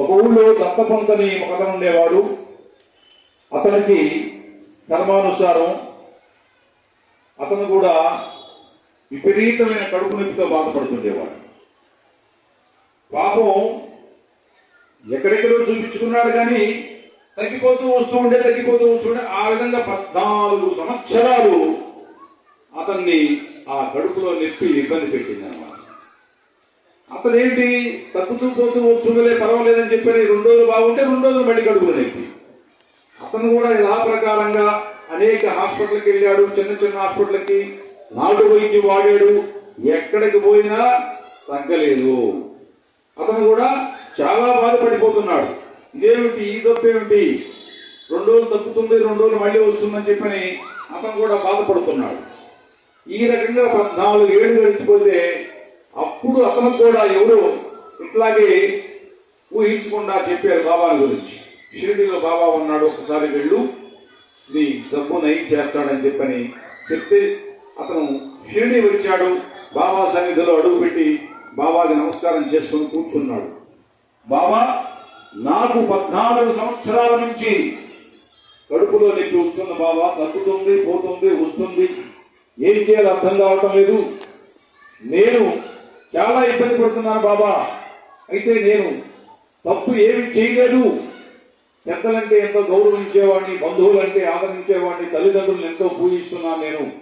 ఒక ఊళ్ళో దత్తపంతని ఒక అతను ఉండేవాడు. అతనికి కర్మానుసారం అతను కూడా విపరీతమైన కడుపు నొప్పితో బాధపడుతుండేవాడు. పాపం ఎక్కడెక్కడో చూపించుకున్నాడు కానీ తగ్గిపోతూ వస్తూ ఉండే తగ్గిపోతూ వస్తుండే ఆ విధంగా పద్నాలుగు సంవత్సరాలు అతన్ని ఆ కడుపులో నొప్పి ఇబ్బంది పెట్టింది అన్నమాట అసలు ఏంటి తగ్గుతూ పోతూ వస్తుందిలే పర్వాలేదని చెప్పని రెండు రోజులు బాగుంటే రెండు రోజులు మళ్ళీ కడుపులో నొప్పి అతను కూడా ఇలా ప్రకారంగా అనేక హాస్పిటల్కి వెళ్ళాడు చిన్న చిన్న హాస్పిటల్కి. నాటు వైద్యం వాడాడు. ఎక్కడికి పోయినా తగ్గలేదు. అతను కూడా చాలా బాధపడిపోతున్నాడు. ఇదేమిటి? ఈ తప్పేమిటి రెండు రోజులు తగ్గుతుంది రెండు రోజులు మళ్ళీ వస్తుందని చెప్పని అతను కూడా బాధపడుతున్నాడు. ఈ రకంగా పద్నాలుగు ఏళ్ళు గడిచిపోతే అప్పుడు అతను కూడా ఎవరు ఇట్లాగే ఊహించకుండా చెప్పారు బాబా గురించి. షిరిడిలో బాబా ఉన్నాడు ఒకసారి వెళ్ళు నీ డబ్బు నయం చేస్తాడని చెప్పని చెప్తే అతను షిరిడి వచ్చాడు బాబా సన్నిధిలో అడుగుపెట్టి బాబాకి నమస్కారం చేసుకుని కూర్చున్నాడు. బాబా నాకు పద్నాలుగు సంవత్సరాల నుంచి కడుపులో నొప్పి వస్తున్న బాబా తగ్గుతుంది పోతుంది వస్తుంది. ఏం చేయాలో అర్థం కావటం లేదు. నేను చాలా ఇబ్బంది పడుతున్నాను బాబా. అయితే నేను తప్పు ఏమి చేయలేదు. పెద్దలంటే ఎంతో గౌరవించేవాడిని బంధువులంటే ఆదరించేవాడిని తల్లిదండ్రులను ఎంతో పూజిస్తున్నాను నేను.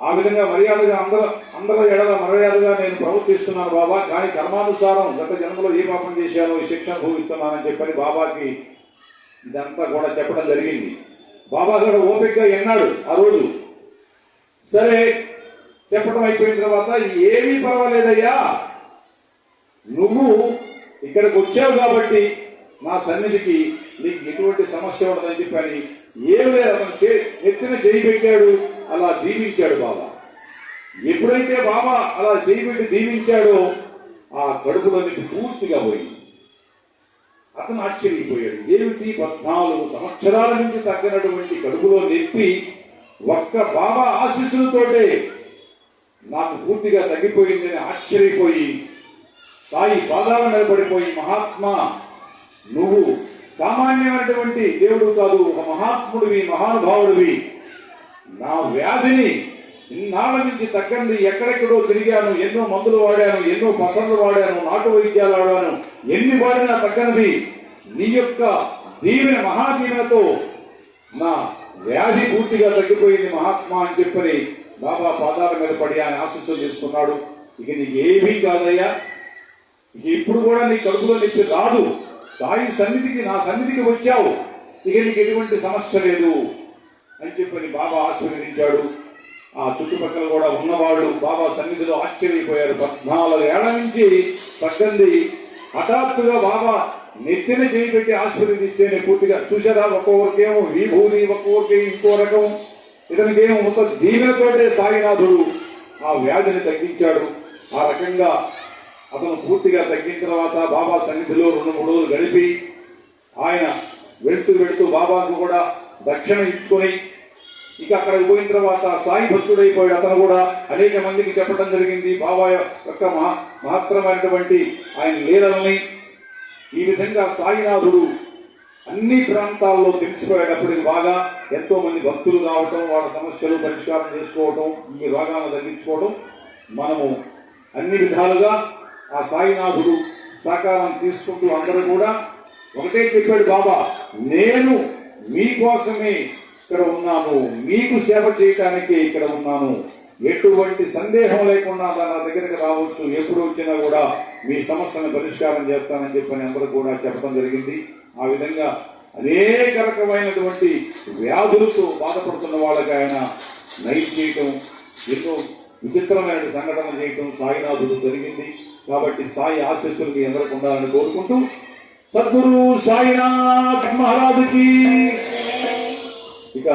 ఆ విధంగా మర్యాదగా అందరూ అందరూ ఎడల మర్యాదగా నేను ప్రవర్తిస్తున్నాను బాబా. కానీ కర్మానుసారం గత జన్మలో ఏ పాపం చేశానో ఈ శిక్షణ భోగిస్తున్నానని చెప్పని బాబాకి ఇదంతా కూడా చెప్పడం జరిగింది. బాబా గారు ఓపికగా ఎన్నాడు ఆ రోజు? సరే చెప్పడం అయిపోయిన తర్వాత ఏమీ పర్వాలేదయ్యా. నువ్వు ఇక్కడికి వచ్చావు కాబట్టి నా సన్నిధికి నీకు ఎటువంటి సమస్య ఉండదని చెప్పని ఏం లేదు అతను నెత్తిన చేయి పెట్టాడు అలా దీవించాడు బాబా ఎప్పుడైతే బాబా అలా చేయి పెట్టి దీవించాడో ఆ కడుపులో పూర్తిగా పోయింది. అతను ఆశ్చర్యపోయాడు. ఏమిటి పద్నాలుగు సంవత్సరాల నుంచి తగ్గినటువంటి గడుపులో నెప్పి ఒక్క బాబా ఆశీస్సులతోటే నాకు పూర్తిగా తగ్గిపోయిందని ఆశ్చర్యపోయి సాయి పాదాల మీద పడిపోయి మహాత్మా నువ్వు సామాన్యమైనటువంటి దేవుడు కాదు ఒక మహాత్ముడివి మహానుభావుడివి. నా వ్యాధిని ఇన్నాళ్ళ నుంచి తగ్గంది ఎక్కడెక్కడో తిరిగాను ఎన్నో మందులు వాడాను ఎన్నో పసర్లు వాడాను నాటు వైద్యాలు వాడాను ఎన్ని వాడినా తగ్గనిది. నీ యొక్క దీవెన మహాదీవెనతో నా వ్యాధి పూర్తిగా తగ్గిపోయింది మహాత్మా అని చెప్పని బాబా పాదాల మీద పడి ఆయన ఆశీస్సులు చేసుకున్నాడు. ఇక నీకు ఏమీ కాదయ్యా. ఇక ఇప్పుడు కూడా నీ కడుపులో నొప్పి రాదు. సాయి సన్నిధికి నా సన్నిధికి వచ్చావు. ఇక నీకు ఎటువంటి సమస్య లేదు అని చెప్పని బాబా ఆశీర్వదించాడు. ఆ చుట్టుపక్కల కూడా ఉన్నవాళ్ళు బాబా సన్నిధిలో ఆశ్చర్యపోయారు. పద్నాలుగు ఏళ్ళ నుంచి పద్దెనిమిది హఠాత్తుగా బాబా నెత్తిన చేయి పెట్టి ఆశీర్వదిస్తేనే పూర్తిగా చూసారా ఒక్కొక్కరికేమో విభూతి ఒక్కొక్కరికి ఇంకో రకం. ఇతనికేమో మొత్తం దీవెనతోటే సాయినాథుడు. ఆ వ్యాధిని తగ్గించాడు. ఆ రకంగా అతను పూర్తిగా తగ్గిన తర్వాత బాబా సన్నిధిలో రెండు మూడు రోజులు గడిపి ఆయన వెళ్తూ వెళుతూ బాబాకు కూడా దక్షిణ ఇచ్చుకొని ఇక అక్కడికి పోయిన తర్వాత సాయి భక్తుడైపోయాడు అతను కూడా అనేక మందికి చెప్పడం జరిగింది. బాబా యొక్క మహా మహత్తరమైనటువంటి ఆయన లీలల్ని ఈ విధంగా సాయినాథుడు అన్ని ప్రాంతాల్లో తెలిసిపోయేటప్పటికి బాగా ఎంతో మంది భక్తులు రావటం వాళ్ళ సమస్యలు పరిష్కారం చేసుకోవటం ఈ రోగాలను తగ్గించుకోవటం మనము అన్ని విధాలుగా ఆ సాయినాథుడు సహకారం తీసుకుంటూ అందరూ కూడా ఒకటే చెప్పాడు బాబా నేను మీకోసమే ఇక్కడ ఉన్నాను. మీకు సేవ చేయటానికి ఇక్కడ ఉన్నాను. ఎటువంటి సందేహం లేకుండా నా దగ్గరికి రావచ్చు. ఎప్పుడు వచ్చినా కూడా మీ సమస్యను పరిష్కారం చేస్తానని చెప్పని అందరూ కూడా చెప్పడం జరిగింది. ఆ విధంగా అనేక రకమైనటువంటి వ్యాధులతో బాధపడుతున్న వాళ్ళకి ఆయన నైట్ చేయటం ఎన్నో విచిత్రమైన సంఘటన చేయటం సాయినాథుడు జరిగింది. కాబట్టి సాయి ఆశీస్సులు మీ అందరికి ఉండాలని కోరుకుంటూ సద్గురు సాయినాథ్ మహారాజుకి. ఇక